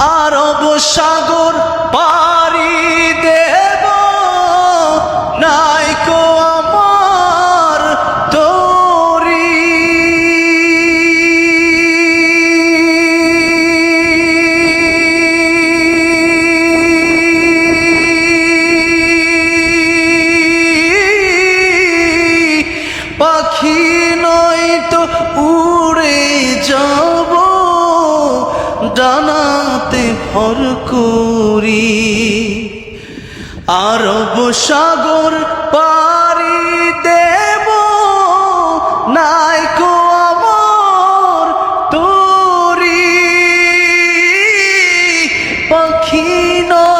আরব সাগর পারি দেব। নাইকো আমার তোরি পাখি নয় তো উড়ে যাব। ডানাতে ভর করি আরব সাগর পারি দেব। নাই আমার তুরি পাখি নয়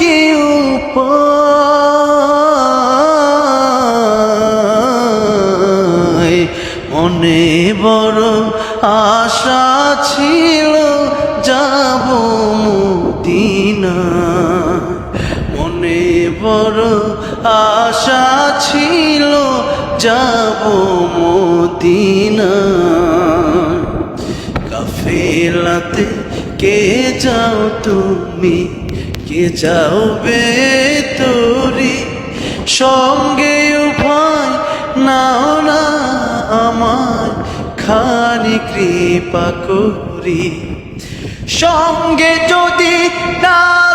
করি কি মনে বড় আশা ছিল যাব মুদিনা। মনে বড় আশা ছিল যাব মদিনা। কাফেলাতে কে যাও তুমি? কে যাও বে তোরি সঙ্গে উভয় নাও না আমার খানি কৃপা করি। সঙ্গে যদি ডালো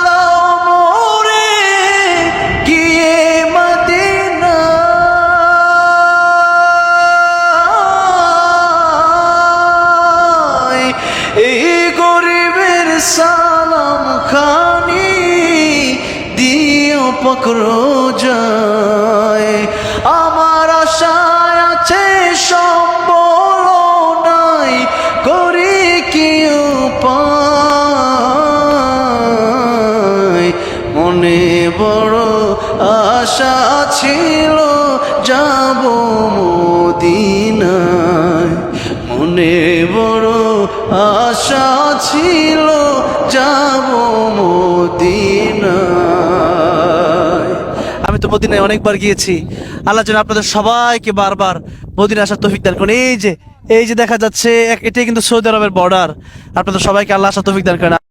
সালাম খানি দিও পকড়ো যায়। আমার আশায় আছে সম্বল নাই করি কি উপায় মনে বড় আশা ছিল যাব মদিনায়। মনে বড় আশা ছিল আমি তো মদিনায় অনেকবার গিয়েছি। আল্লাহ যেন আপনাদের সবাইকে বারবার মদিনা আসার তৌফিক দান করেন। এই যে এই যে দেখা যাচ্ছে এটাই কিন্তু সৌদি আরবের বর্ডার আপনাদের সবাইকে আল্লাহ আসার তৌফিক দান করেন।